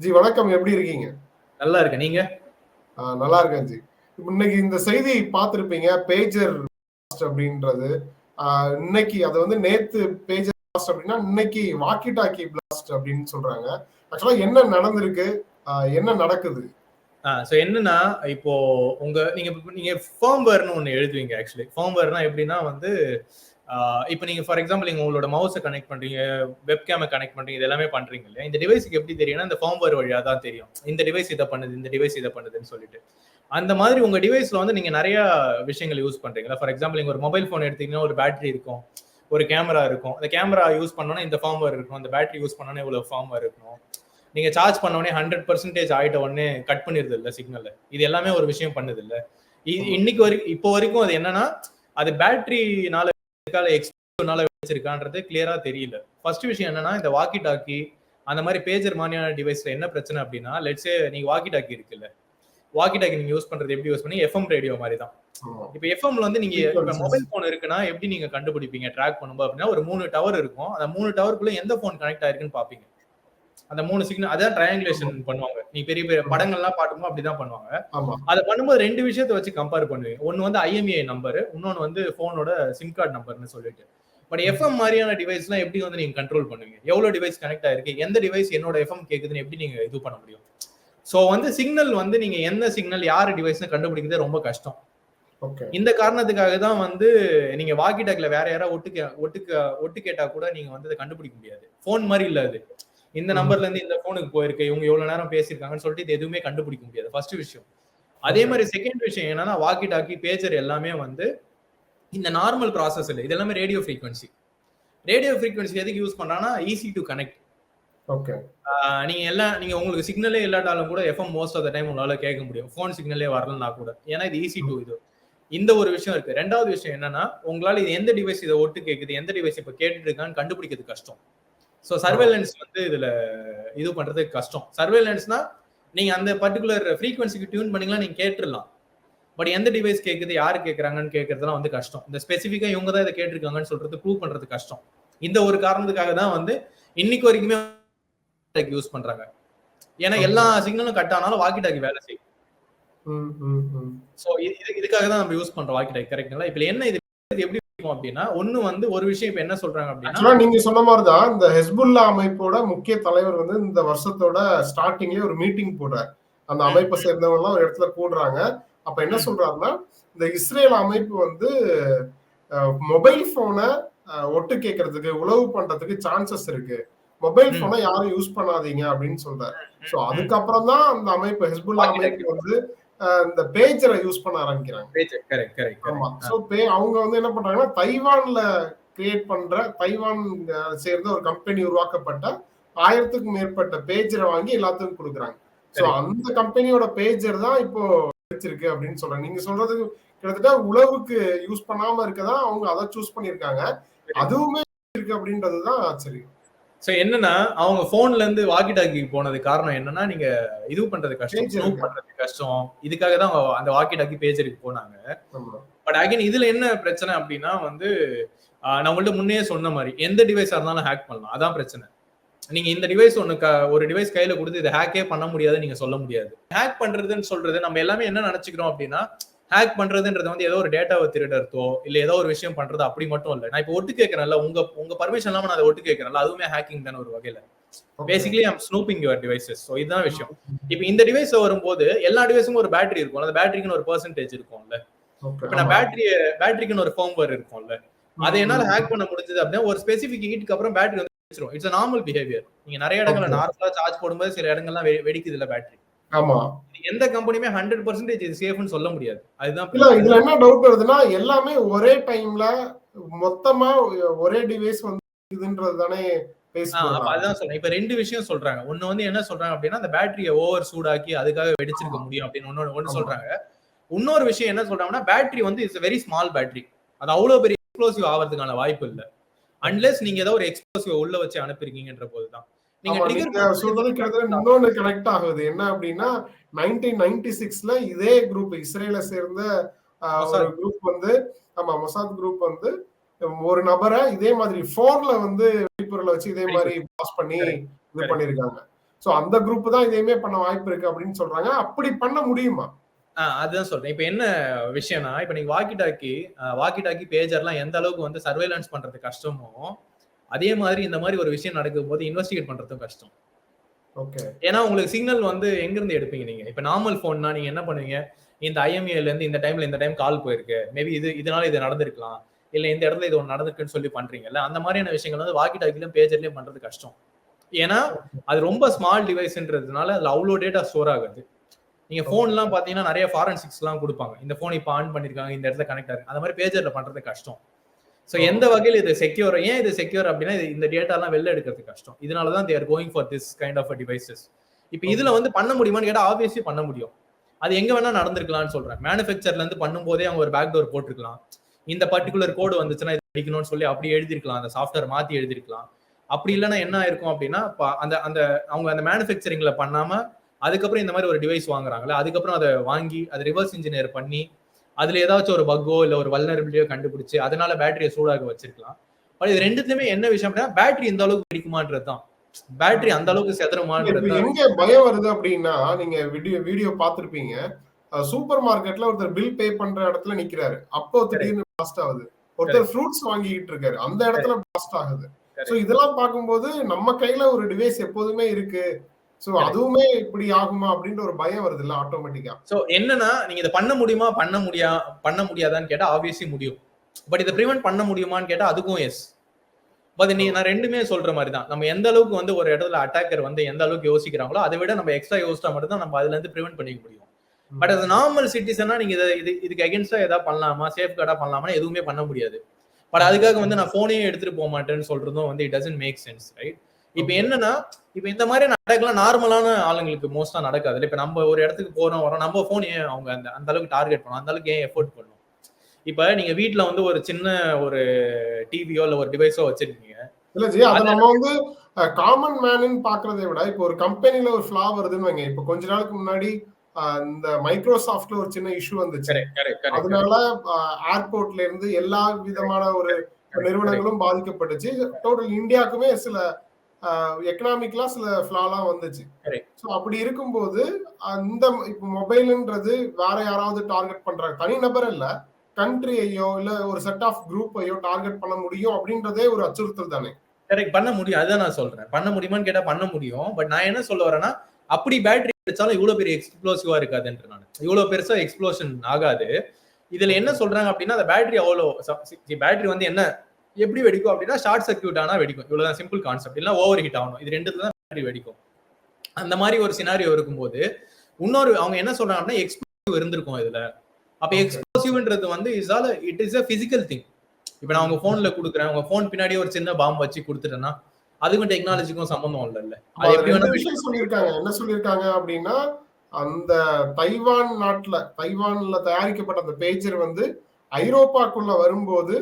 G வணக்கம். எப்படி இருக்கீங்க? நல்லா இருக்கு நீங்க? நல்லா இருக்கேன் ஜி. இன்னைக்கு இந்த செய்தி பார்த்திருப்பீங்க பேஜர் அப்படின்றது. இன்னைக்கு அது வந்து நேத்து பேஜர் பிளாஸ்ட் அப்படின்னா இன்னைக்கு வாக்கி டாக்கி பிளாஸ்ட் அப்படின்னு சொல்றாங்க. ஆக்சுவலா என்ன நடந்திருக்கு? என்ன நடக்குது? ஸோ என்னன்னா இப்போ உங்க நீங்க நீங்க ஃபேர்ம்வேர்னு ஒன்று எழுதுவீங்க ஆக்சுவலி ஃபேர்ம்வேர்னா எப்படின்னா வந்து இப்போ நீங்க ஃபார் எக்ஸாம்பிள் நீங்க உங்களோட மவுஸை கனெக்ட் பண்றீங்க வெப்கேமை கனெக்ட் பண்றீங்க இது எல்லாமே பண்றீங்க இல்லையா? இந்த டிவைஸுக்கு எப்படி தெரியும்னா இந்த ஃபேர்ம்வேர் வழியா தான் தெரியும். இந்த டிவைஸ் இதை பண்ணுது இந்த டிவைஸ் இதை பண்ணுதுன்னு சொல்லிட்டு. அந்த மாதிரி உங்க டிவைஸ்ல வந்து நீங்க நிறைய விஷயங்கள் யூஸ் பண்றீங்களா? ஃபார் எக்ஸாம்பிள் நீங்க ஒரு மொபைல் ஃபோன் எடுத்தீங்கன்னா ஒரு பேட்டரி இருக்கும் ஒரு கேமரா இருக்கும். அந்த கேமரா யூஸ் பண்ணோன்னா இந்த ஃபார்ம்வேர் இருக்கும் அந்த பேட்டரி யூஸ் பண்ணோன்னா இவ்வளவு ஃபார்ம்வேர் இருக்கணும். நீங்க சார்ஜ் பண்ண உடனே ஹண்ட்ரட் பர்சன்டேஜ் ஆயிட்ட உடனே கட் பண்ணிருது இல்ல சிக்னல் இது எல்லாமே ஒரு விஷயம் பண்ணுது இல்ல இன்னைக்கு வரைக்கும் இப்போ வரைக்கும் அது என்னன்னா அது பேட்டரினால எக்ஸ்னால வச்சிருக்கான்றது கிளியரா தெரியல. ஃபர்ஸ்ட் விஷயம் என்னன்னா இந்த வாக்கி டாக்கி அந்த மாதிரி பேஜர் மாதிரியான டிவைஸ்ல என்ன பிரச்சனை அப்படின்னா லெட்ஸே நீங்க வாக்கி டாக்கி இருக்குல்ல. வாக்கி டாக்கி நீங்க யூஸ் பண்றது எப்படி யூஸ் பண்ணி எஃப்எம் ரேடியோ மாதிரி தான். இப்போ எஃப்எம்ல வந்து நீங்க. மொபைல் போன் இருக்குன்னா எப்படி நீங்க கண்டுபிடிப்பீங்க? ட்ராக் பண்ணும்போது அப்படின்னா ஒரு மூணு டவர் இருக்கும். அந்த மூணு டவருக்குள்ள எந்த போன் கனெக்ட் ஆயிருக்குன்னு பாப்பீங்க. அந்த மூணு சிக்னல் அதான் ட்ரையாங்குலேஷன் பண்ணுவாங்க. நீ பெரிய பெரிய படங்கள்லாம் பாட்டுமோ அப்படிதான் பண்ணுவாங்க. அதை பண்ணும்போது ரெண்டு விஷயத்தை வச்சு கம்பேர் பண்ணுவீங்க ஒன்னு வந்து ஐஎம்ஏ நம்பர் இன்னொன்னு வந்து போனோட சிம் கார்டு நம்பர்னு சொல்லிட்டு. பட் எஃப்எம் மாதிரியான டிவைஸ்லாம் எப்படி வந்து நீங்க கண்ட்ரோல் பண்ணுவீங்க? எவ்வளவு டிவைஸ் கனெக்ட் ஆயிருக்கு? எந்த டிவைஸ் என்னோட எஃப்எம் கேக்குதுன்னு எப்படி நீங்க இது பண்ண முடியும்? சோ வந்து சிக்னல் வந்து நீங்க எந்த சிக்னல் யார் டிவைஸ்னு கண்டுபிடிக்கிறது ரொம்ப கஷ்டம். ஓகே இந்த காரணத்துக்காக தான் வந்து நீங்க வாக்கி டாக்ல வேற யாராவது ஒட்டு கே- ஒட்டு கேட்டா கூட நீங்க வந்து அதை கண்டுபிடிக்க முடியாது. ஃபோன் மாதிரி இல்ல அது. இந்த. நம்பர்ல இருந்து இந்த போனுக்கு போயிருக்கு இவங்க எவ்வளவு நேரம் பேசியிருக்காங்கன்னு சொல்லிட்டு இது எதுவுமே கண்டுபிடிக்க முடியாது. ஃபர்ஸ்ட் விஷயம். அதே. மாதிரி செகண்ட் விஷயம் என்னன்னா வாக்கி டாக்கி பேஜர் எல்லாமே வந்து இந்த நார்மல் ப்ராசஸ் இல்லை இது எல்லாமே ரேடியோ ஃப்ரீக்வன்சி ரேடியோ ஃப்ரீக்வன்சி எதுக்கு யூஸ் பண்றாங்கன்னா ஈஸி டு கனெக்ட் ஓகே நீங்க எல்லாம் நீங்க உங்களுக்கு சிக்னலே இல்லாட்டாலும் கூட FM most of the time உங்களால கேட்க முடியும். ஃபோன் சிக்னலே வரலனா கூட. ஏன்னா இது ஈஸி டு இது. இந்த ஒரு விஷயம் இருக்கு. ரெண்டாவது விஷயம் என்னன்னா உங்களால இது எந்த டிவைஸ் இதை ஒட்டு கேக்குது எந்த டிவைஸ் இப்ப கேட்டுட்டு இருக்கான்னு கண்டுபிடிக்கிறது கஷ்டம். ஸோ சர்வேலன்ஸ் வந்து இதுல இது பண்றது கஷ்டம். சர்வேலன்ஸ்னா நீங்க அந்த பர்டிகுலர் ஃப்ரீக்வன்சிக்கு டியூன் பண்ணீங்களா நீங்க கேட்டுடலாம். பட் எந்த டிவைஸ் கேக்குது யாரு கேக்குறாங்கன்னு கேட்கறதுலாம் வந்து கஷ்டம். இந்த ஸ்பெசிஃபிக்கா இவங்க தான் இதை கேட்டிருக்காங்கன்னு சொல்றது ப்ரூவ் பண்றது கஷ்டம். இந்த ஒரு காரணத்துக்காக தான் வந்து இன்னைக்கு வரைக்குமே யூஸ் பண்றாங்க. ஏன்னா எல்லா சிக்னலும் கட் ஆனாலும் வாக்கி டாக்கி வேலை செய்யும். இது இதுக்காக தான் நம்ம யூஸ் பண்றோம் வாக்கி டாக்கி கரெக்ட்டுங்களா இப்ப என்ன இது? எப்படி இருக்கும் அப்படின்னா ஒண்ணு வந்து ஒரு விஷயம் இப்ப என்ன சொல்றாங்க அப்படின்னா நீங்க சொன்ன மாதிரிதான் இந்த ஹெஸ்புல்லா அமைப்போட முக்கிய தலைவர் வந்து இந்த வருஷத்தோட ஸ்டார்டிங்லயே ஒரு மீட்டிங் போடுறாரு அந்த. அமைப்பை சேர்ந்தவங்க எல்லாம் ஒரு இடத்துல கூடுறாங்க அப்ப என்ன. சொல்றாருன்னா இந்த இஸ்ரேல் அமைப்பு வந்து மொபைல் போனை ஒட்டு கேட்கறதுக்கு உளவு பண்றதுக்கு சான்சஸ் இருக்கு மொபைல். போனை யாரும் யூஸ் பண்ணாதீங்க அப்படின்னு சொல்றாரு சோ. அதுக்கப்புறம் தான் அந்த அமைப்பு ஹெஸ்புல்லா. அமைப்பு வந்து இந்த பேஜரை யூஸ் பண்ண ஆரம்பிக்கிறாங்க. ஆமா. சோ பே அவங்க வந்து என்ன பண்றாங்கன்னா தைவான்ல கிரியேட் பண்ற தைவான் சேர்ந்த ஒரு கம்பெனி உருவாக்கப்பட்ட ஆயிரத்துக்கும் மேற்பட்ட பேஜரை வாங்கி எல்லாத்துக்கும் கொடுக்குறாங்க. சோ. அந்த கம்பெனியோட பேஜர் தான் இப்போ கிடைச்சிருக்கு அப்படின்னு சொல்றேன் நீங்க சொல்றது கிட்டத்தட்ட உழவுக்கு யூஸ் பண்ணாம இருக்கதான் அவங்க அதை சூஸ் பண்ணிருக்காங்க அதுவுமே இருக்கு அப்படின்றதுதான் ஆச்சரியம். சோ என்னன்னா அவங்க போன்ல இருந்து வாக்கி டாக்கி போனது காரணம் என்னன்னா நீங்க இது பண்றது கஷ்டம் பண்றது கஷ்டம். இதுக்காக தான் அவங்க அந்த வாக்கி டாக்கி பேஜருக்கு போனாங்க. பட் அகைன் இதுல என்ன பிரச்சனை அப்படின்னா வந்து நான் உங்கள்ட்ட முன்னே சொன்ன மாதிரி எந்த டிவைஸா இருந்தாலும் ஹேக் பண்ணலாம். அதான் பிரச்சனை. நீங்க இந்த டிவைஸ் ஒண்ணு க- ஒரு டிவைஸ் கையில கொடுத்து இதை ஹேக்கே பண்ண முடியாது நீங்க சொல்ல முடியாது. ஹேக் பண்றதுன்னு சொல்றது நம்ம எல்லாமே என்ன நினைச்சுக்கிறோம் அப்படின்னா ஹேக் பண்றதுன்றது வந்து ஏதோ ஒரு டேட்டாவை திருடுறதோ இல்ல ஏதோ ஒரு விஷயம் பண்றது அப்படி மட்டும் இல்ல. நான் இப்போ ஒட்டு கேட்கறேன்ல உங்க உங்க பர்மிஷன் இல்லாம நான் அதை ஒட்டு கேட்கறேன்ல அதுவுமே ஹேக்கிங் தானே ஒரு வகையில. Basically I'm snooping your devices so இதுதான் விஷயம். இப்போ இந்த டிவைஸ் வரும்போது எல்லா டிவைஸும் ஒரு பேட்டரி இருக்கும். அந்த பேட்டரிக்குன்னு ஒரு பெர்சன்டேஜ் இருக்கும்ல. இப்போ நான் ஆமா. பேட்டரி பேட்டரிக்குன்னு ஒரு ஃபேர்ம்வேர் இருக்கும்ல. அதை என்னால ஹேக் பண்ண முடிஞ்சது அப்படின்னா ஒரு ஸ்பெசிபிக் ஹீட்டுக்கு அப்புறம் பேட்டரி வந்து இட்ஸ் நார்மல் பிஹேவியர் நீங்க நிறைய இடங்கள்ல. நார்மலா சார்ஜ் போடும்போது சில இடங்கள்லாம் வெடிக்குது இல்ல பேட்டரி ஆமா. எந்த கம்பெனியுமே ஹண்ட்ரட் பர்சன்டேஜ் இது சேஃப்னு சொல்ல முடியாது. அதுதான் இல்ல இதுல என்ன டவுட் வருதுன்னா எல்லாமே ஒரே டைம்ல மொத்தமா ஒரே டிவைஸ் வந்து இதுன்றது தானே அதுதான் சொல்றேன். இப்ப ரெண்டு விஷயம் சொல்றாங்க. ஒண்ணு வந்து என்ன சொல்றாங்க அப்படின்னா அந்த பேட்டரியை ஓவர் சூடாக்கி அதுக்காக வெடிச்சிருக்க முடியும் அப்படின்னு ஒண்ணு ஒண்ணு ஆமா. சொல்றாங்க. இன்னொரு விஷயம் என்ன சொல்றாங்கன்னா பேட்டரி வந்து இட்ஸ் வெரி ஸ்மால் பேட்டரி அது அவ்வளவு பெரிய எக்ஸ்ப்ளோசிவ் ஆகிறதுக்கான வாய்ப்பு இல்ல. அன்லெஸ் நீங்க ஏதோ ஒரு எக்ஸ்ப்ளோசிவ் உள்ள வச்சு அனுப்பிருக்கீங்கன்ற போதுதான். நீங்க இன்னொன்னு கனெக்ட் ஆகுது. என்ன அப்படின்னா நைன்டீன் நைன்டி சிக்ஸ்ல இதே குரூப் இஸ்ரேல சேர்ந்த ஒரு. குரூப் வந்து ஆமா மொசாத் குரூப் வந்து ஒரு நபரை இதே மாதிரி போன்ல வந்து வெடிப்பொருளை வச்சு இதே மாதிரி பாஸ் பண்ணி. இது. பண்ணிருக்காங்க. சோ அந்த குரூப் தான் இதையுமே பண்ண வாய்ப்பு இருக்கு அப்படின்னு சொல்றாங்க. அப்படி பண்ண முடியுமா? அதுதான் சொல்றேன். இப்ப என்ன விஷயம்னா இப்ப நீங்க வாக்கி டாக்கி வாக்கி டாக்கி பேஜர்லாம் எந்த அளவுக்கு வந்து சர்வேலன்ஸ் பண்றது கஷ்டமோ அதே மாதிரி இந்த மாதிரி ஒரு விஷயம் நடக்கும் போது இன்வெஸ்டிகேட் பண்றதும் கஷ்டம். ஓகே ஏன்னா உங்களுக்கு சிக்னல் வந்து எங்க இருந்து எடுப்பீங்க நீங்க? இப்ப நார்மல் போன்னா நீங்க என்ன பண்ணுவீங்க? இந்த ஐஎம்ஏல இருந்து இந்த டைம்ல இந்த டைம் கால் போயிருக்கு. மேபி இது இதனால இது நடந்திருக்கலாம். இல்ல இந்த இடத்துல இது ஒன்று நடந்திருக்குன்னு சொல்லி பண்றீங்கல்ல அந்த மாதிரியான விஷயங்கள் வந்து வாக்கி டாக்கிலும் பேஜர்லயும் பண்றது கஷ்டம். ஏன்னா அது ரொம்ப ஸ்மால் டிவைஸ்ன்றதுனால அதுல அவ்வளோ டேட்டா ஸ்டோர் ஆகுது. நீங்க போன்லாம் பாத்தீங்கன்னா நிறைய ஃபாரன்சிக்ஸ் எல்லாம் கொடுப்பாங்க. இந்த போன் இப்போ ஆன் பண்ணிருக்காங்க இந்த இடத்துல கனெக்ட் ஆகுது. அந்த மாதிரி பேஜர்ல பண்றது கஷ்டம். ஸோ எந்த வகையில் இது செக்யூர் ஏன் இது செக்யூர் அப்படின்னா இது இந்த டேட்டாலாம் வெளில எடுக்கிறது கஷ்டம். இதனால தான் they're going for this kind of devices இப்போ இதுல வந்து பண்ண முடியுமான்னு கேட்டால் ஆப்வியஸ்லி பண்ண முடியும். அது எங்க வேணா நடந்திருக்கலாம்னு சொல்றேன். மேனுஃபேக்சர்ல இருந்து பண்ணும்போதே அவங்க ஒரு பேக் டோர் போட்டிருக்கலாம். இந்த பர்டிகுலர் கோடு வந்துச்சுன்னா இது அடிக்கணும்னு சொல்லி அப்படி எழுதிருக்கலாம். அந்த சாஃப்ட்வேர் மாத்தி எழுதிருக்கலாம். அப்படி இல்லைன்னா என்ன ஆயிருக்கும் அப்படின்னா அந்த அந்த அவங்க அந்த மேனுஃபேக்சரிங்ல பண்ணாம அதுக்கப்புறம் இந்த மாதிரி ஒரு டிவைஸ் வாங்குறாங்களே அதுக்கப்புறம் அதை வாங்கி அதை ரிவர்ஸ் இன்ஜினியர் பண்ணி அதுல ஏதாச்சும் ஒரு பக்கோ இல்ல ஒரு வல்னரபிலிட்டியோ கண்டுபிடிச்சு அதனால பேட்டரியை சூடாக வச்சிருக்கலாம். பட் இது ரெண்டுத்துலயுமே என்ன விஷயம் அப்படின்னா பேட்டரி இந்த அளவுக்கு பிடிக்குமான்றது தான் பேட்டரி அந்த அளவுக்கு செதறுமான்றது எங்க பயம் வருது அப்படின்னா நீங்க வீடியோ வீடியோ பார்த்திருப்பீங்க. சூப்பர் மார்க்கெட்ல ஒருத்தர் பில் பே பண்ற இடத்துல நிக்கிறாரு. அப்போ திடீர்னு பிளாஸ்ட் ஆகுது. ஒருத்தர் ஃப்ரூட்ஸ் வாங்கிட்டு இருக்காரு. அந்த இடத்துல பிளாஸ்ட் ஆகுது. சோ இதெல்லாம் பார்க்கும்போது நம்ம கையில ஒரு டிவைஸ் எப்போதுமே இருக்கு. சோ அதுவுமே இப்படி ஆகுமா அப்படின்ற ஒரு பயம் வருது இல்ல ஆட்டோமேட்டிக்கா சோ என்னன்னா நீங்க இதை பண்ண முடியுமா பண்ண முடியா பண்ண முடியாதான்னு கேட்டா ஆப்வியஸ்லி முடியும். பட் இதை ப்ரிவென்ட் பண்ண முடியுமான்னு கேட்டா அதுக்கும் எஸ் பட் நீ நான் ரெண்டுமே சொல்ற மாதிரி தான் நம்ம எந்த அளவுக்கு வந்து ஒரு இடத்துல அட்டாக்கர் வந்து எந்த அளவுக்கு யோசிக்கிறாங்களோ அதை விட நம்ம எக்ஸ்ட்ரா யோசிச்சா மட்டும் தான் நம்ம அதுல இருந்து ப்ரிவென்ட் பண்ணிக்க முடியும். பட் அது நார்மல் சிட்டிசனா நீங்க இதை இது இதுக்கு அகேன்ஸ்டா ஏதாவது பண்ணலாமா சேஃப் கார்டா பண்ணலாமா எதுவுமே பண்ண முடியாது. பட் அதுக்காக வந்து நான் போனே எடுத்துட்டு போக மாட்டேன்னு சொல்றதும் வந்து it doesn't make sense right இப்ப என்னன்னா இப்ப இந்த மாதிரி அட்டாக்லாம் நார்மலான ஆளுங்களுக்கு மோஸ்டா நடக்காது இப்ப நம்ம ஒரு இடத்துக்கு போறோம் வரோம் நம்ம போன் ஏன் அவங்க அந்த அந்த அளவுக்கு டார்கெட் பண்ணும் அந்த அளவுக்கு ஏன் எஃபோர்ட் பண்ணும் இப்ப நீங்க வீட்ல வந்து ஒரு சின்ன ஒரு டிவியோ இல்ல ஒரு டிவைஸோ வச்சிருக்கீங்க. இல்ல ஜி அதை நம்ம வந்து காமன் மேனு பாக்குறதை விட இப்போ ஒரு கம்பெனில ஒரு ஃபிளா வருதுன்னு வைங்க. இப்ப கொஞ்ச நாளுக்கு முன்னாடி இந்த மைக்ரோசாஃப்ட்ல ஒரு சின்ன இஷ்யூ வந்துச்சு. அதனால ஏர்போர்ட்ல இருந்து எல்லா விதமான ஒரு நிறுவனங்களும் பாதிக்கப்பட்டுச்சு. டோட்டல் இந்தியாவுக்குமே சில எக்கனாமிக்லா சில ஃபிளாலாம் வந்துச்சு. ஸோ அப்படி இருக்கும்போது அந்த இப்போ மொபைல்ன்றது வேற யாராவது டார்கெட் பண்றாங்க. தனிநபர் இல்ல. கண்ட்ரியையோ இல்ல ஒரு செட் ஆஃப் குரூப்பையோ டார்கெட் பண்ண முடியும் அப்படின்றதே ஒரு அச்சுறுத்தல் தானே. கரெக்ட் பண்ண முடியும். அதுதான் நான் சொல்றேன். பண்ண முடியுமான்னு கேட்டா பண்ண முடியும். பட் நான் என்ன சொல்ல வரேன்னா அப்படி பேட்டரி அடிச்சாலும் இவ்வளவு பெரிய எக்ஸ்ப்ளோசிவா இருக்காதுன்ற நான். இவ்வளவு பெருசா எக்ஸ்ப்ளோஷன் ஆகாது. இதுல என்ன சொல்றாங்க அப்படின்னா அந்த பேட்டரி அவ்வளோ பேட்டரி வந்து என்ன எப்படி வெடிக்கும் அப்படின்னா ஷார்ட் சர்க்கியூட் ஆனா வெடிக்கும். இவ்வளவுதான் சிம்பிள் கான்செப்ட் இல்ல ஓவர் ஹீட் ஆகணும். இது ரெண்டுல தான் பேட்டரி வெடிக்கும். அந்த மாதிரி ஒரு சினாரியோ இருக்கும்போது இன்னொரு அவங்க என்ன சொல்றாங்கன்னா எக்ஸ்ப்ளோசிவ் இருந்திருக்கும் இதுல. அப்ப எக்ஸ்ப்ளோசிவ்ன்றது வந்து is all it is a physical thing இப்ப நான் உங்க போன்ல கொடுக்குறேன். உங்க போன் பின்னாடி ஒரு சின்ன பாம்பு வச்சு கொடுத்துட்டேன்னா அதுக்கும் டெக்னாலஜிக்கும் சம்பந்தம் இல்ல இல்ல. அது எப்படி வேணா விஷயம் சொல்லியிருக்காங்க. என்ன சொல்லியிருக்காங்க அப்படின்னா அந்த தைவான் நாட்டுல தைவான்ல தயாரிக்கப்பட்ட அந்த பேஜர் வந்து ஐரோப்பாக்குள்ள வரும்போது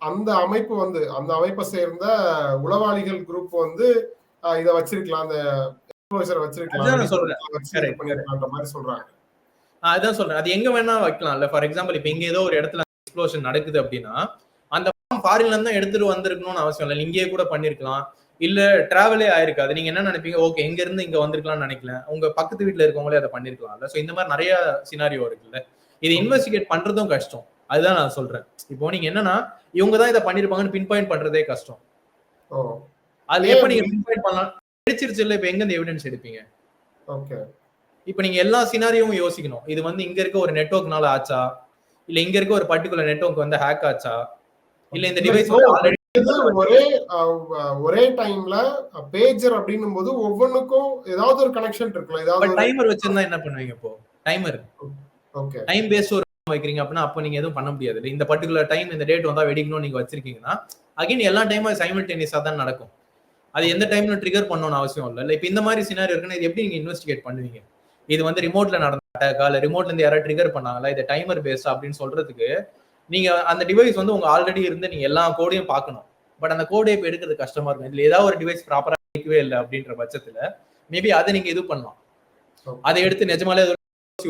அந்த அமைப்பு வந்து அந்த அமைப்பை சேர்ந்த உளவாளிகள் குரூப் வந்து இத வச்சிருக்கலாம். அந்த வச்சிருக்கலாம். மாதிரி சொல்றாங்க. அதான் சொல்றேன். அது எங்க வேணா வைக்கலாம்ல. ஃபார் எக்ஸாம்பிள் இப்ப இங்க ஏதோ ஒரு இடத்துல எக்ஸ்ப்ளோஷன் நடக்குது அப்படின்னா அந்த ஃபாரின்ல இருந்து எடுத்துட்டு வந்திருக்கணும்னு அவசியம் இல்லை. இங்கேயே கூட பண்ணிருக்கலாம். இல்ல டிராவலே ஆயிருக்காது. நீங்க என்ன நினைப்பீங்க? ஓகே எங்க இருந்து இங்க வந்திருக்கலாம்னு நினைக்கல உங்க பக்கத்து வீட்டுல இருக்கவங்களே அதை பண்ணிருக்கலாம்ல. சோ இந்த மாதிரி நிறைய சினாரியோ இருக்குல்ல. இது இன்வெஸ்டிகேட் பண்றதும் கஷ்டம். அதுதான் நான் சொல்றேன். இப்போ நீங்க என்னன்னா இவங்க தான் இதை பண்ணிருப்பாங்கன்னு பின் பாயிண்ட் பண்றதே கஷ்டம். அது எப்ப நீங்க பின் பாயிண்ட் பண்ணலாம்? கிடைச்சிருச்சு இல்ல இப்ப எங்க இந்த எவிடன்ஸ் எடுப்பீங்க? இப்ப நீங்க எல்லா சினாரியும் யோசிக்கணும். இது வந்து இங்க இருக்க ஒரு நெட்ஒர்க்னால ஆச்சா? இல்ல இங்க இருக்க ஒரு பர்டிகுலர் நெட்ஒர்க் வந்து ஹேக் ஆச்சா? இல்ல இந்த டிவைஸ் ஆல்ரெடி ஒரே ஒரே டைம்ல பேஜர் அப்படின்னும் போது ஒவ்வொன்றுக்கும் ஏதாவது ஒரு கனெக்ஷன் இருக்குல்ல ஏதாவது டைமர் வச்சிருந்தா என்ன பண்ணுவீங்க இப்போ? Timer okay. டைம் பேஸ்ட் ஒரு வைக்கிறீங்க அப்படின்னா அப்ப நீங்க எதுவும் பண்ண முடியாது. இந்த பர்டிகுலர் டைம் இந்த டேட் வந்தா வெடிக்கணும் நீங்க வச்சிருக்கீங்கன்னா அகைன் எல்லா டைமும் சைமல்டேனியஸா தான் நடக்கும். அது எந்த டைம்ல ட்ரிகர் பண்ணணும்னு அவசியம் இல்லை. இல்ல இப்ப இந்த மாதிரி சினாரி இருக்குன்னா இது எப்படி நீங்க இன்வெஸ்டிகேட் பண்ணுவீங்க? இது வந்து ரிமோட்ல நடந்த அட்டாக்கா இல்ல ரிமோட்ல இருந்து யாராவது ட்ரிகர் பண்ணாங்களா? இது டைமர் பேஸ்ட் அப்படின்னு சொல்றதுக்கு நீங்க அந்த டிவைஸ் வந்து உங்க ஆல்ரெடி இருந்து நீங்க எல்லா கோடையும் பார்க்கணும். பட் அந்த கோடை இப்போ எடுக்கிறது கஷ்டமா இருக்கும். இதுல ஏதாவது ஒரு டிவைஸ் ப்ராப்பரா இருக்கவே இல்லை அப்படின்ற பட்சத்துல மேபி அதை நீங்க இது பண்ணலாம். அதை எடுத்து நிஜமாலே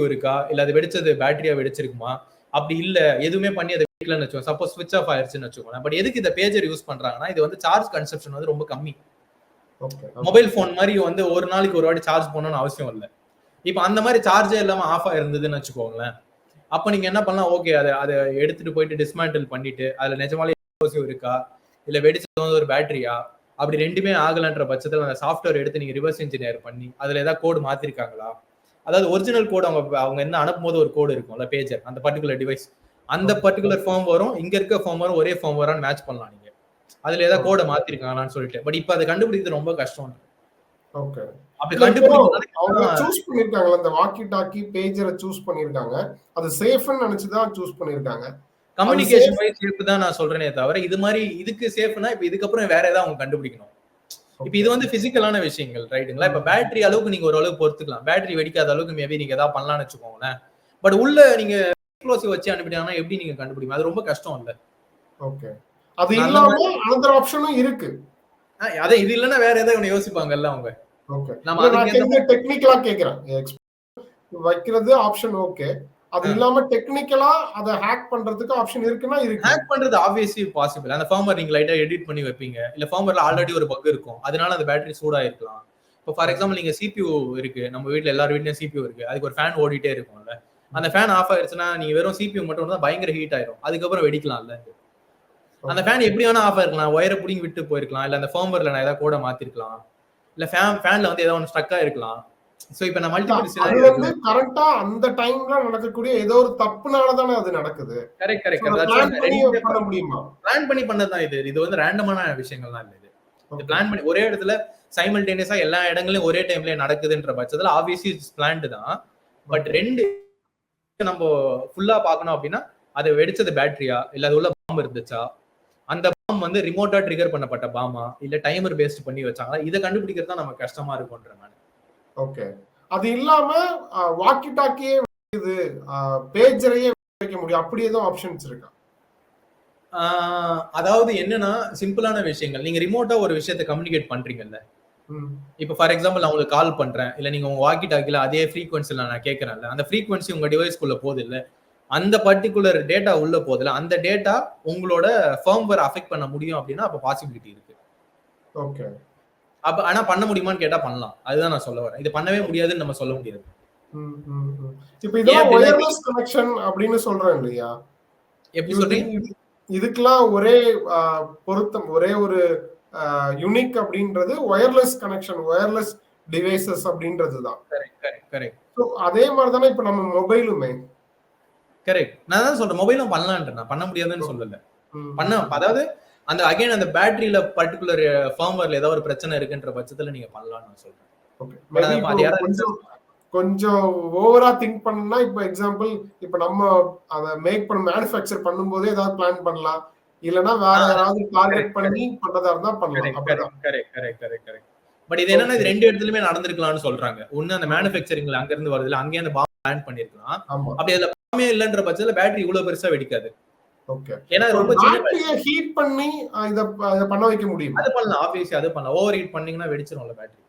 இருக்கா? இல்ல அது வெடிச்சது பேட்டரியா வெடிச்சிருக்குமா? அப்படி இல்ல. எதுவுமே பண்ணி அதை வீட்லன்னு வச்சுக்கோங்க. சப்போஸ் ஸ்விட்ச் ஆஃப் ஆயிருச்சுன்னு வச்சுக்கோங்க பட் எதுக்கு இந்த பேஜர் யூஸ் பண்றாங்கன்னா இது வந்து சார்ஜ் கன்சப்ஷன் வந்து ரொம்ப கம்மி. மொபைல் ஃபோன் மாதிரி வந்து ஒரு நாளைக்கு ஒரு வாட்டி சார்ஜ் பண்ணணும்னு அவசியம் இல்லை. இப்போ அந்த மாதிரி சார்ஜே இல்லாம ஆஃப் ஆயிருந்ததுன்னு வச்சுக்கோங்களேன். அப்போ நீங்க என்ன பண்ணலாம்? ஓகே அதை அதை எடுத்துட்டு போயிட்டு டிஸ்மேண்டில் பண்ணிட்டு அதுல நிஜமாலே இருக்கா? இல்ல வெடிச்சது வந்து ஒரு பேட்டரியா அப்படி ரெண்டுமே ஆகலன்ற பட்சத்தில் அந்த சாஃப்ட்வேர் எடுத்து நீங்க ரிவர்ஸ் இன்ஜினியர் பண்ணி அதுல ஏதாவது கோடு மாத்திருக்காங்களா? அதாவது ஒரிஜினல் கோடு அவங்க அவங்க என்ன அனுப்பும் போது ஒரு கோடு இருக்கும்ல பேஜர் அந்த பர்டிகுலர் டிவைஸ் அந்த பர்டிகுலர் ஃபார்ம் வரும் இங்க இருக்க ஃபார்ம் வரும் ஒரே ஃபார்ம் வரும் மேட்ச் பண்ணலாம் நீங்க. அதுல ஏதாவது கோடை மாத்திருக்காங்களான்னு சொல்லிட்டு. பட் இப்போ அதை கண்டுபிடிக்கிறது ரொம்ப கஷ்டம். ஓகே. அப்படி அவங்க சூஸ் பண்ணிருக்காங்கல்ல இந்த வாக்கி டாக்கி பேஜரை சூஸ் பண்ணிருக்காங்க. அது சேஃப்னு நினைச்சுதான் சூஸ் பண்ணிருக்காங்க. கம்யூனிகேஷன் வைஸ் சேஃப் தான் நான் சொல்றேனே தவிர இது மாதிரி இதுக்கு சேஃப்னா இப்ப இதுக்கப்புறம் வேற ஏதாவது அவங்க கண்டுபிடிக்கணும். இப்ப இது வந்து பிசிக்கலான விஷயங்கள் ரைட்டுங்களா இப்ப பேட்டரி அளவுக்கு நீங்க ஓரளவுக்கு பொறுத்துக்கலாம். பேட்டரி வெடிக்காத அளவுக்கு மேபி நீங்க ஏதாவது பண்ணலாம்னு வச்சுக்கோங்களேன். பட் உள்ள நீங்க எக்ஸ்ப்ளோசிவ் வச்சு அனுப்பிட்டாங்கன்னா எப்படி நீங்க கண்டுபிடிக்கும் அது ரொம்ப கஷ்டம் இல்ல. ஓகே அது இல்லாம அனதர் ஆப்ஷனும் இருக்கு. அதே இது இல்லைன்னா வேற ஏதாவது யோசிப்பாங்கல்ல அவங்க. ஓகே நம்ம அதுக்கு டெக்னிக்கலா கேக்குறேன் வைக்கிறது ஆப்ஷன் ஓகே அது. இல்லாம டெக்னிக்கலா அதை ஹேக் பண்றதுக்கு ஆப்ஷன் இருக்குன்னா இருக்கு. ஹேக் பண்றது ஆப்வியஸ்லி பாசிபிள் அந்த ஃபார்மர் நீங்க லைட்டா எடிட் பண்ணி வைப்பீங்க. இல்ல ஃபார்மர்ல ஆல்ரெடி ஒரு பக் இருக்கும். அதனால அந்த பேட்டரி சூடா இருக்கலாம் இப்போ ஃபார் எக்ஸாம்பிள் நீங்க சிபியூ இருக்கு. நம்ம வீட்ல எல்லார் வீட்லயும் சிபியூ இருக்கு. அதுக்கு ஒரு ஃபேன் ஓடிட்டே இருக்கும்ல. அந்த ஃபேன் ஆஃப் ஆயிருச்சுன்னா நீங்க வெறும் சிபியூ மட்டும் தான் பயங்கர ஹீட் ஆயிரும். அதுக்கப்புறம் வெடிக்கலாம்ல. அந்த ஃபேன் எப்படி வேணா ஆஃப் ஆயிருக்கலாம். ஒயரை பிடிங்கி விட்டு போயிருக்கலாம். இல்ல அந்த ஃபார்மர்ல நான் ஏதாவது கோட மாத்திருக்கலாம். இல்ல ஃபேன் ஃபேன்ல வந்து ஏதாவது ஒன்று ஸ்டக் ஆயிருக்கலாம் சோ இப்போ நான் அது மல்டிபிள் வந்து கரெக்டா அந்த டைம்ல நடக்கக்கூடிய ஏதோ ஒரு தப்புனால தானே அது நடக்குது. கரெக்ட் அதை கரெக்ட் பண்ணி முடியுமா? பிளான் பண்ணி பண்ணதுதான் இது. இது வந்து ரேண்டமான விஷயங்கள்லாம் இல்ல இது. இது. பிளான் பண்ணி ஒரே இடத்துல சைமல்டேனியஸா எல்லா இடங்களையும் ஒரே டைம்ல நடக்குதுன்ற பட்சத்துல ஆப்வியஸ்லி இட்ஸ் பிளான்டு தான். பட் ரெண்டு நம்ம ஃபுல்லா பார்க்கணும் அப்படின்னா அது வெடிச்சது பேட்டரியா இல்ல அது உள்ள பாம்பு இருந்துச்சா? அந்த பாம் வந்து ரிமோட்டா ட்ரிகர் பண்ணப்பட்ட பாமா இல்ல டைமர் பேஸ்ட் பண்ணி வச்சாங்களா? இதை கண்டுபிடிக்கிறது தான் நமக்கு கஷ்டமா இருக்கும்ன்ற நான் ஓகே அது இல்லாம வாக்கி டாக்கியே இது பேஜரையே வைக்க முடியும். அப்படி ஏதோ ஆப்ஷன்ஸ் இருக்கா? அதாவது என்னன்னா சிம்பிளான விஷயங்கள். நீங்க ரிமோட்டா ஒரு விஷயத்தை கம்யூனிகேட் பண்றீங்கல்ல. இப்போ ஃபார் எக்ஸாம்பிள் நான் உங்களுக்கு கால் பண்றேன். இல்ல நீங்க உங்க வாக்கி டாக்கில அதே ஃப்ரீக்வன்சில நான் கேட்கறேன்ல அந்த ஃப்ரீக்வன்சி உங்க டிவைஸ்க்குள்ள போகுது இல்ல அந்த பர்டிகுலர் டேட்டா உள்ள போகுதுல அந்த டேட்டா உங்களோட ஃபர்ம்வேர் அஃபெக்ட் பண்ண முடியும் அப்படின்னா அப்ப பாசிபிலிட்டி இருக்கு. ஓகே அப்ப ஆனா பண்ண முடியுமான்னு கேட்டா பண்ணலாம். அதுதான் நான் சொல்ல வரேன். இது பண்ணவே முடியாதுன்னு நம்ம சொல்ல முடியாது. இப்ப இதெல்லாம் ஒயர்லெஸ் கனெக்ஷன் அப்படின்னு சொல்றேன் இல்லையா? எப்படி சொல்றீங்க? இது- இதுக்கெல்லாம் ஒரே பொருத்தம் ஒரே ஒரு யூனிக் அப்படின்றது ஒயர்லெஸ் கனெக்ஷன் ஒயர்லெஸ் டிவைசஸ் அப்படின்றது தான் கரெக்ட் கரெக்ட் கரெக்ட் ஸோ அதே மாதிரி தானே இப்ப நம்ம மொபைலுமே கரெக்ட் நான் தான் சொல்றேன். மொபைலும் பண்ணலான்ட்டு நான் பண்ண முடியாதுன்னு சொல்லல. பண்ண அதாவது அந்த அகைன் அந்த பேட்டரியில பர்டிகுலர் ஃபர்ம்வேர்ல ஏதாவது ஒரு பிரச்சனை இருக்குன்ற பட்சத்துல நீங்க பண்ணலாம்னு நான் சொல்றேன். கொஞ்சம் கொஞ்சம் ஓவரா திங்க் பண்ணா இப்போ எக்ஸாம்பிள் இப்போ நம்ம அதை மேக் பண்ண மேனுஃபேக்சர் பண்ணும்போதே ஏதாவது பிளான் பண்ணலாம். இல்லனா வேற யாராவது டார்கெட் பண்ணி பண்றதா இருந்தா பண்ணலாம். Correct correct correct correct but இது என்னன்னா இது ரெண்டு இடத்துலயுமே நடந்திருக்கலாம்னு சொல்றாங்க. ஒண்ணு அந்த மேனுஃபேக்சரிங்ல அங்க இருந்து வருதுல அங்கேயே அந்த பாம்பு பிளான் பண்ணிருக்கலாம். அப்படி அதுல பாம்பே இல்லன்ற பட்சத்துல பேட்டரி இவ்வளவு பெருசா வெடிக்காது. ஏன்னா ரொம்ப சின்ன ஹீட் பண்ணி இத பண்ண வைக்க முடியும்? அது பண்ணலாம். ஆப்வியஸ்லி அது பண்ணலாம். ஓவர் ஹீட் பண்ணீங்கன்னா வெடிச்சிரும்ல பேட்டரி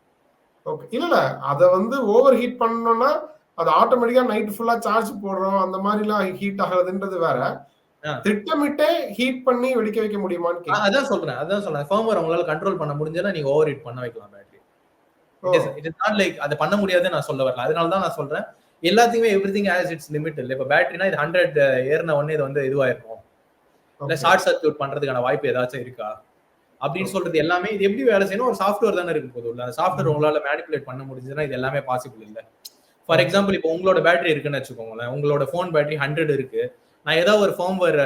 ஓகே இல்ல இல்ல. அத வந்து ஓவர் ஹீட் பண்ணோம்னா அது ஆட்டோமேட்டிக்கா நைட் ஃபுல்லா சார்ஜ் போடுறோம். அந்த மாதிரிலாம் ஹீட் ஆகுறதுன்றது வேற. திட்டமிட்டே ஹீட் பண்ணி வெடிக்க வைக்க முடியுமான்னு. அதான் சொல்றேன். அதான் சொல்றேன். ஃபர்ம்வேர் உங்களால கண்ட்ரோல் பண்ண முடிஞ்சதுன்னா நீங்க ஓவர் ஹீட் பண்ண வைக்கலாம் battery it is not like அதை பண்ண முடியாதுன்னு நான் சொல்ல வரல. அதனால தான் நான் சொல்றேன். எல்லாத்தையுமே everything has its limit இல்லை. இப்போ பேட்டரினா இது ஹண்ட்ரட் ஏறின உடனே இது வந்து இதுவாயிருக்கும் இல்ல. ஷார்ட் சர்க்யூட் பண்றதுக்கான வாய்ப்பு ஏதாச்சும் இருக்கா? அப்படின்னு சொல்றது எல்லாமே இது எப்படி வேலை செய்யணும்? ஒரு சாஃப்ட்வேர் தானே இருக்கு போது உள்ள அந்த சாஃப்ட்வேர் உங்களால மேனிபுலேட் பண்ண முடிஞ்சதுன்னா இது எல்லாமே பாசிபிள் இல்ல. ஃபார் எக்ஸாம்பிள் இப்போ உங்களோட பேட்டரி இருக்குன்னு வச்சுக்கோங்களேன். உங்களோட ஃபோன் பேட்டரி ஹண்ட்ரட் இருக்கு. நான் ஏதாவது ஒரு ஃபோம்வேர்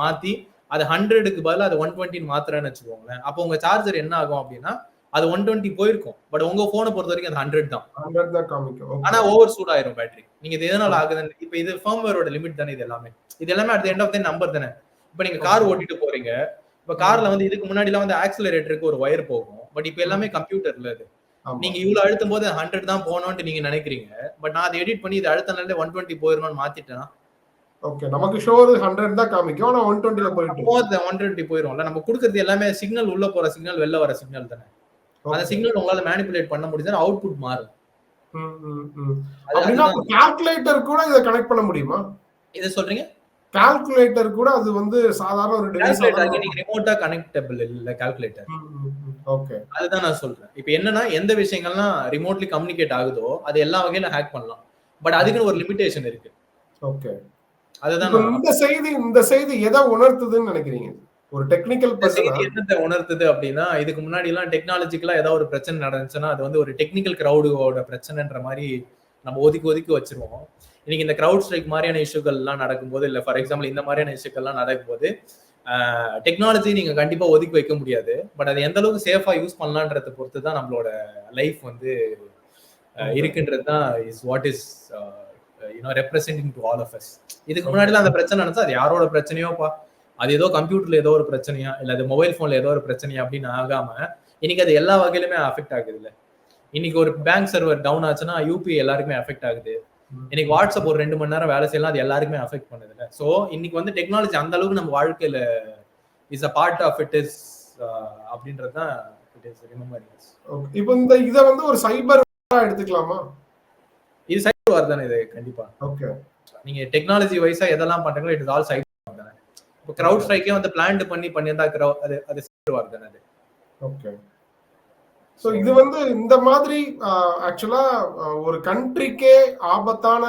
மாத்தி அது ஹண்ட்ரடுக்கு பதிலா அது ஒன் டுவெண்ட்டின்னு மாத்துறேன்னு வச்சுக்கோங்களேன். அப்போ உங்க சார்ஜர் என்ன ஆகும் அப்படின்னா அது ஒன் டுவெண்ட்டி போயிருக்கும். பட் உங்க போனை பொறுத்த வரைக்கும் அது ஹண்ட்ரட் தான். 100 தான் காமிக்கும். ஆனா ஓவர் சூட் ஆயிரும் பேட்டரி நீங்க இது எதனால ஆகுதுன்னு இப்ப இது ஃபர்ம்வேரோட லிமிட் தானே இது எல்லாமே. இது எல்லாமே at end of the number தானே. இப்ப நீங்க கார் ஓட்டிட்டு போறீங்க. இப்ப கார்ல வந்து இதுக்கு முன்னாடி எல்லாம் வந்து ஆக்சிலரேட்டருக்கு ஒரு ஒயர் போகும். பட் இப்ப எல்லாமே கம்ப்யூட்டர்ல இது. நீங்க இவ்வளவு அழுத்தும் போது ஹண்ட்ரட் தான் போகணும்னு நீங்க நினைக்கிறீங்க. பட் நான் அதை எடிட் பண்ணி இது அழுத்தனால ஒன் டுவெண்ட்டி போயிடணும்னு மாத்திட்டேன்? ஓகே நமக்கு ஷோர் ஹண்ட்ரட் தான் காமிக்கும். ஆனா ஒன் டுவெண்ட்டில போயிட்டு இருக்கு. ஒன் டுவெண்ட்டி போயிரும்ல. நம்ம கொடுக்கறது எல்லாமே சிக்னல் உள்ள போற சிக்னல் வெளில வர சிக்னல் தானே. அந்த. சிக்னல் உங்களால மேனிபுலேட் பண்ண முடிஞ்சா அவுட்புட் மாறும். அப்படின்னா கால்குலேட்டர் கூட இதை கனெக்ட் பண்ண முடியுமா? இதை சொல்றீங்க? கால்குலேட்டர் கூட அது வந்து சாதாரண ஒரு நீங்க ரிமோட்டா கனெக்டபிள் இல்ல கால்குலேட்டர் ஓகே அதுதான் நான் சொல்றேன். இப்போ என்னன்னா எந்த விஷயங்கள்லாம் ரிமோட்லி கம்யூனிகேட் ஆகுதோ அது எல்லா வகையில ஹேக் பண்ணலாம். பட் அதுக்குன்னு ஒரு லிமிடேஷன் இருக்கு. ஓகே அதுதான் இந்த செய்தி இந்த செய்தி எதை உணர்த்துதுன்னு நினைக்கிறீங்க? ஒரு டெக்னிக்கல் என்னத்தை உணர்த்துது அப்படின்னா இதுக்கு முன்னாடி எல்லாம் டெக்னாலஜிக்கலா ஏதாவது ஒரு பிரச்சனை நடந்துச்சுன்னா அது வந்து ஒரு டெக்னிக்கல் கிரௌடோட பிரச்சனைன்ற மாதிரி நம்ம ஒதுக்கி ஒதுக்கி வச்சிருவோம். இன்னைக்கு இந்த கிரௌட் ஸ்ட்ரைக் மாதிரியான இஷ்யூகள் எல்லாம் நடக்கும்போது இல்ல ஃபார் எக்ஸாம்பிள் இந்த மாதிரியான இஷ்யூக்கள் எல்லாம் நடக்கும்போது டெக்னாலஜி நீங்க கண்டிப்பா ஒதுக்கி வைக்க முடியாது. பட் அது எந்த அளவுக்கு சேஃபா யூஸ் பண்ணலான்றத பொறுத்து தான் நம்மளோட லைஃப் வந்து இருக்குன்றது தான் is what is you know representing to all of us இதுக்கு முன்னாடி அந்த பிரச்சனை நடந்தா அது யாரோட பிரச்சனையோப்பா? அது ஏதோ கம்ப்யூட்டர்ல ஏதோ ஒரு பிரச்சனையா இல்ல அது மொபைல் போன்ல ஏதோ ஒரு பிரச்சனையா அப்படின்னு ஆகாம இன்னைக்கு அது எல்லா வகையிலுமே அஃபெக்ட் ஆகுது இல்ல. இன்னைக்கு ஒரு பேங்க் சர்வர் டவுன் ஆச்சுன்னா யூபிஐ எல்லாருக்குமே அஃபெக்ட் ஆகுது. இன்னைக்கு வாட்ஸ்அப் ஒரு ரெண்டு மணி நேரம் வேலை செய்யலாம் அது எல்லாருக்குமே அஃபெக்ட் பண்ணுது இல்ல ஸோ இன்னைக்கு வந்து டெக்னாலஜி அந்த அளவுக்கு நம்ம வாழ்க்கையில is a part of it is அப்படின்றது தான் இட் இஸ் ரிமெம்பரிங் இப்போ இந்த இத வந்து ஒரு சைபர் எடுத்துக்கலாமா? இது சைடு வார் தானே இது கண்டிப்பா. ஓகே நீங்க டெக்னாலஜி வைஸா எதெல்லாம் பண்றீங்களோ it is all side war தானே. இப்போ கிரவுட் ஸ்ட்ரைக்கே வந்து பிளான் பண்ணி பண்ணியிருந்தா அது அது சைடு வார் தானே அது. ஓகே ஸோ இது வந்து இந்த மாதிரி ஆக்சுவலா ஒரு கண்ட்ரிக்கே ஆபத்தான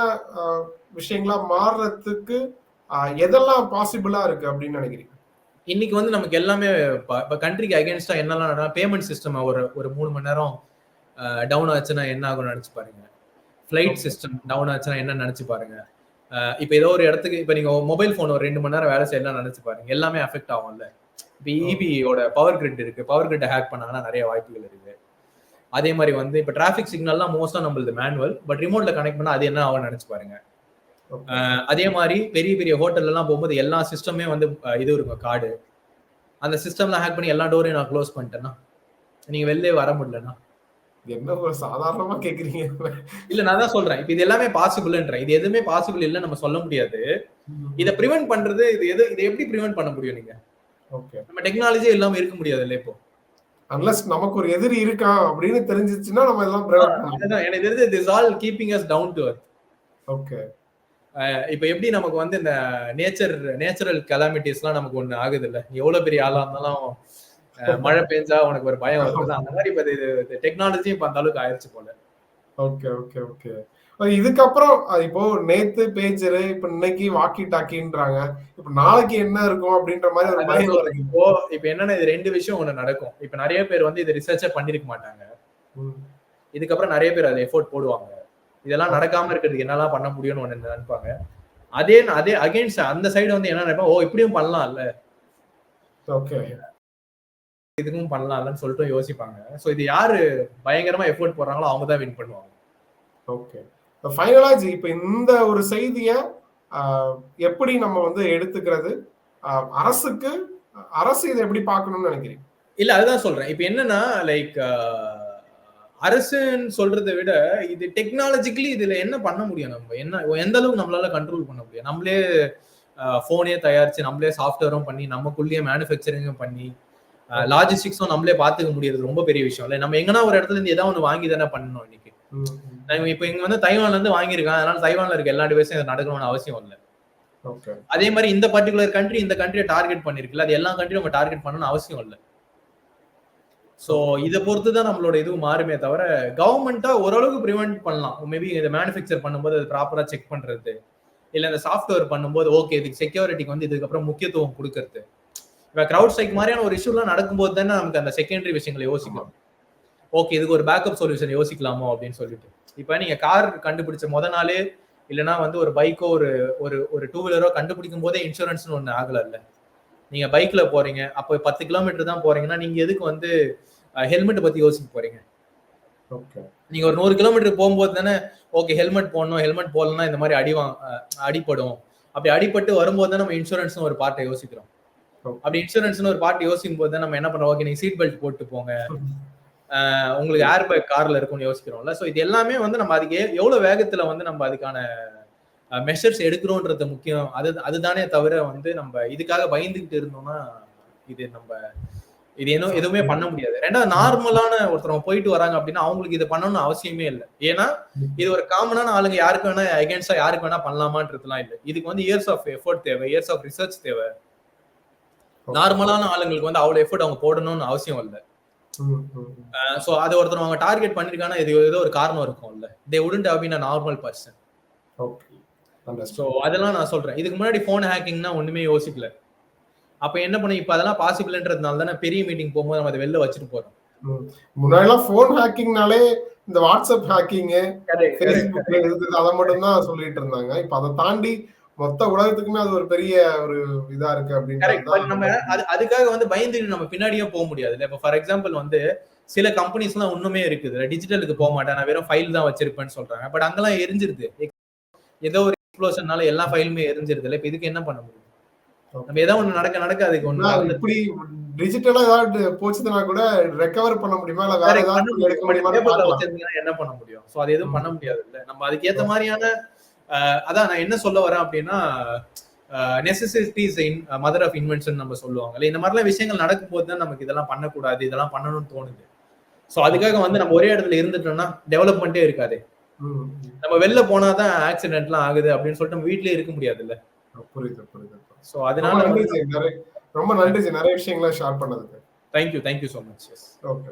விஷயங்களா மாறுறதுக்கு எதெல்லாம் பாசிபிளா இருக்கு அப்படின்னு நினைக்கிறீங்க? இன்னைக்கு வந்து நமக்கு எல்லாமே இப்போ கண்ட்ரிக்கு அகேன்ஸ்டா என்னெல்லாம் பேமெண்ட் சிஸ்டம் ஒரு ஒரு மூணு மணி நேரம் டவுன் ஆச்சுன்னா என்ன ஆகும்னு நினைச்சு பாருங்க. ஃபிளைட். சிஸ்டம் டவுன் ஆச்சுன்னா என்ன நினைச்சு பாருங்க. இப்போ ஏதோ ஒரு இடத்துக்கு இப்போ நீங்க மொபைல் ஃபோன் ஒரு ரெண்டு மணி நேரம் வேலை செய்யலாம் நினைச்சு பாருங்க. எல்லாமே அஃபெக்ட் ஆகும்ல. இப்போ இபியோட பவர் கிரிட் இருக்கு. பவர் கிரிட்டை ஹேக் பண்ணாங்கன்னா நிறைய வாய்ப்புகள் இருக்கு. அதே மாதிரி வந்து இப்போ டிராஃபிக் சிக்னல்லாம் மோஸ்டா நம்மளது மேனுவல் பட் ரிமோட்ல கனெக்ட் பண்ணா அது என்ன ஆகும்னு நினைச்சு பாருங்க. அதே மாதிரி பெரிய பெரிய ஹோட்டல்ல எல்லாம் போகும்போது எல்லா சிஸ்டமே வந்து இது இருக்கும் கார்டு அந்த சிஸ்டம்லாம் ஹேக் பண்ணி எல்லா டோரையும் நான் க்ளோஸ் பண்ணிட்டேன்னா நீங்க வெளிலே வர முடியலன்னா. என்ன ஒரு சாதாரணமா கேக்குறீங்க? இல்ல நான் தான் சொல்றேன். இப்போ இது எல்லாமே பாசிபிள்ன்றேன் இது எதுவுமே பாசிபிள் இல்ல நம்ம சொல்ல முடியாது. இதை ப்ரிவென்ட் பண்றது இது எது இதை எப்படி ப்ரிவென்ட் பண்ண முடியும் நீங்க? நம்ம டெக்னாலஜியே இல்லாம இருக்க முடியாது இல்ல இப்போ. அன்லஸ் நமக்கு ஒரு எதிரி இருக்கான் அப்படின்னு தெரிஞ்சிச்சுன்னா நம்ம பண்ணலாம் அதுதான். எனக்கு தெரிஞ்சு this all keeping us down to earth okay இப்போ எப்படி நமக்கு வந்து இந்த நேச்சர் நேச்சுரல் கலாமிட்டிஸ்லாம் நமக்கு ஒண்ணு ஆகுது இல்ல நீ எவ்வளவு பெரிய ஆளா இருந்தாலும் மழை பெஞ்சா உனக்கு ஒரு பயம் வருது அந்த மாதிரி இப்போ இது டெக்னாலஜி இப்போ அந்த அளவுக்கு ஆயிடுச்சு போல. ஓகே ஓகே ஓகே இதுக்கப்புறம் இப்போ நேத்து பேஜரு இப்ப இன்னைக்கு வாக்கி டாக்கின்றாங்க இப்ப நாளைக்கு என்ன இருக்கும் அப்படின்ற மாதிரி ஒரு பயம் இப்போ இப்போ என்னன்னா இது ரெண்டு விஷயம் ஒண்ணு நடக்கும். இப்போ நிறைய பேர் வந்து இது ரிசர்ச்சே பண்ணிருக்க மாட்டாங்க. இதுக்கப்புறம் நிறைய பேர் அதை எஃபோர்ட் போடுவாங்க. இதெல்லாம் நடக்காம இருக்கிறதுக்கு என்னெல்லாம் பண்ண முடியும்னு ஒண்ணு நினைப்பாங்க. அதே அதே அகைன்ஸ்ட் அந்த சைடு வந்து என்ன நினைப்பா ஓ இப்படியும் பண்ணலாம்ல. ஓகே. இதுக்கும் பண்ணலாம்லன்னு சொல்லிட்டு யோசிப்பாங்க. சோ இது யாரு பயங்கரமா எஃபோர்ட் போடுறாங்களோ அவங்க தான் வின் பண்ணுவாங்க. ஓகே. ஃபைனலா ஜி இப்ப இந்த ஒரு செய்திய எப்படி நம்ம வந்து எடுத்துக்கிறது? அரசுக்கு அரசு இதை எப்படி பார்க்கணும்னு நினைக்கிறேன் இல்ல அதுதான் சொல்றேன். இப்போ என்னன்னா லைக் அரசுன்னு சொல்றதை விட இது டெக்னாலஜிக்கலி இதுல என்ன பண்ண முடியும் நம்ம? என்ன எந்த அளவுக்கு நம்மளால கண்ட்ரோல் பண்ண முடியும்? நம்மளே ஃபோனே தயாரிச்சு நம்மளே சாஃப்ட்வேரும் பண்ணி நமக்குள்ளேயே மேனுஃபேக்சரிங்கும் பண்ணி லாஜிஸ்டிக்ஸும் நம்மளே பாத்துக்க முடியறது ரொம்ப பெரிய விஷயம். இல்லை நம்ம எங்கன்னா ஒரு இடத்துல இருந்து ஏதாவது ஒன்று வாங்கி தானே பண்ணணும் இன்னைக்கு. இப்போ இங்க வந்து தைவான்ல இருந்து வாங்கியிருக்கான். அதனால தைவான்ல இருக்க எல்லா டிவைஸும் இது நடக்கணும்னு அவசியம் இல்லை. அதே மாதிரி இந்த பர்டிகுலர் கண்ட்ரி இந்த கண்ட்ரியை டார்கெட் பண்ணிருக்குல்ல. அது எல்லா கண்ட்ரியும் நம்ம டார்கெட் பண்ணணும்னு அவசியம் இல்லை. ஸோ இதை பொறுத்து தான் நம்மளோட இது மாறுமே தவிர கவர்மெண்ட்டா ஓரளவுக்கு ப்ரிவென்ட் பண்ணலாம். மேபி இதை மேனுஃபேக்சர் பண்ணும்போது அது ப்ராப்பரா செக் பண்றது. இல்ல இந்த சாஃப்ட்வேர் பண்ணும்போது ஓகே இதுக்கு செக்யூரிட்டிக்கு வந்து இதுக்கப்புறம் முக்கியத்துவம் கொடுக்கறது. இப்போ கிரவுட் ஸ்ட்ரைக் மாதிரியான ஒரு இஷ்யூலாம் நடக்கும்போது தானே நமக்கு அந்த செகண்டரி விஷயங்களை யோசிக்கலாம் ஓகே இதுக்கு ஒரு பேக்கப் சொல்யூஷன் யோசிக்கலாமோ அப்படின்னு சொல்லிட்டு. இப்போ நீங்க கார் கண்டுபிடிச்ச முத நாளே இல்லைன்னா வந்து ஒரு பைக்கோ ஒரு ஒரு ஒரு டூ வீலரோ கண்டுபிடிக்கும் போதே இன்சூரன்ஸ்னு ஒன்று ஆகலைல்ல. நீங்க பைக்ல போறீங்க அப்போ பத்து கிலோமீட்டர் தான் போறீங்கன்னா நீங்க எதுக்கு வந்து ஹெல்மெட் பத்தி யோசிக்க போறீங்க? ஓகே நீங்க ஒரு நூறு கிலோமீட்டர் போகும்போது தானே ஓகே ஹெல்மெட் போடணும் ஹெல்மெட் போடலன்னா இந்த மாதிரி அடி வாங்க அஹ் அடிபடும் அப்படி அடிபட்டு வரும்போது தான் நம்ம இன்சூரன்ஸ்னு ஒரு பார்ட்டை யோசிக்கிறோம். அப்படி இன்சூரன்ஸ்னு ஒரு பார்ட் யோசிக்கும் போது நம்ம என்ன பண்றோம் ஓகே நீங்க சீட் பெல்ட் போட்டு போங்க. உங்களுக்கு ஏர் பேக் கார்ல இருக்கும்னு யோசிக்கிறோம்ல. ஸோ இது எல்லாமே வந்து நம்ம அதுக்கு எவ்வளவு வேகத்துல வந்து நம்ம அதுக்கான மெஷர்ஸ் எடுக்கிறோன்றது முக்கியம். அது அதுதானே தவிர வந்து நம்ம இதுக்காக பயந்துகிட்டு இருந்தோம்னா இது நம்ம இது என்ன எதுவுமே பண்ண முடியாது. ரெண்டாவது நார்மலான ஒருத்தவங்க போயிட்டு வராங்க அப்படின்னா அவங்களுக்கு இது பண்ணணும்னு அவசியமே இல்லை. ஏன்னா இது ஒரு காமனான ஆளுங்க யாருக்கு வேணா அகேன்ஸ்டா யாருக்கு வேணா பண்ணலாமான்றதுலாம் இல்லை. இதுக்கு வந்து இயர்ஸ் ஆஃப் எஃபோர்ட் தேவை இயர்ஸ் ஆஃப் ரிசர்ச் தேவை. நார்மலான ஆளுங்களுக்கு வந்து அவ்வளவு எஃபோர்ட் அவங்க போடணும்னு அவசியம் இல்லை. ஸோ அது ஒருத்தர் அவங்க டார்கெட் பண்ணிருக்காங்கன்னா இது ஏதோ ஒரு காரணம் இருக்கும்ல they wouldn't have been a normal person so அதெல்லாம் நான் சொல்றேன். இதுக்கு முன்னாடி ஃபோன் ஹேக்கிங்னா ஒண்ணுமே யோசிக்கல. அப்ப என்ன பண்ண இப்ப அதெல்லாம் பாசிபிள்ன்றதுனால தானே பெரிய மீட்டிங் போகும்போது நம்ம அதை வெளில வச்சுட்டு போறோம். முன்னாடிலாம் போன் ஹேக்கிங்னாலே இந்த வாட்ஸ்அப் ஹேக்கிங் அதை மட்டும் தான் சொல்லிட்டு இருந்தாங்க. இப்ப அதை தாண்டி மொத்த உலகத்துக்குமே அது ஒரு பெரிய ஒரு இதா இருக்கு பட் நம்ம அப்படின்னு அது அதுக்காக வந்து பயந்து நம்ம பின்னாடியே போக முடியாது. இல்ல இப்போ ஃபார் எக்ஸாம்பிள் வந்து சில கம்பெனிஸ் எல்லாம் இன்னுமே இருக்குது. டிஜிட்டலுக்கு போக மாட்டேன் நான் வெறும் ஃபைல் தான் வச்சிருப்பேன்னு சொல்றாங்க. பட் அங்கெல்லாம் எரிஞ்சிருது. ஏதோ ஒரு எக்ஸ்ப்ளோஷனால எல்லா ஃபைலுமே எரிஞ்சிருது. இல்ல இப்ப இதுக்கு என்ன பண்ண முடியும்? நம்ம ஏதோ ஒண்ணு நடக்க நடக்க அதுக்கு ஒண்ணு இப்படி டிஜிட்டலா ஏதாவது போச்சுன்னா கூட ரெக்கவர் பண்ண முடியுமா? இல்ல வேற ஏதாவது. எடுக்க முடியுமா என்ன பண்ண முடியும்? சோ அது எதுவும் பண்ண முடியாது இல்ல. நம்ம அதுக்கு ஏத்த மாதிரியான அதான் நான் என்ன சொல்ல வரேன் அப்படின்னா necessities in mother of invention நம்ம சொல்லுவாங்கல்ல. இந்த மாதிரிலாம் விஷயங்கள் நடக்கும் போது தான் நமக்கு இதெல்லாம் பண்ணக்கூடாது இதெல்லாம் பண்ணணும்னு தோணுது. சோ அதுக்காக வந்து நம்ம ஒரே இடத்துல இருந்துட்டோம்னா டெவலப்மெண்ட்டே இருக்காது. நம்ம வெளில போனாதான் ஆக்சிடென்ட்லாம் ஆகுது அப்படின்னு சொல்லிட்டு நம்ம வீட்லயே இருக்க முடியாது இல்ல. புரியுது புரியுது. ரொம்ப அதனால ரொம்ப நன்றி நிறைய விஷயங்களை ஷேர் பண்ணதுக்கு. Thank you thank you so much okay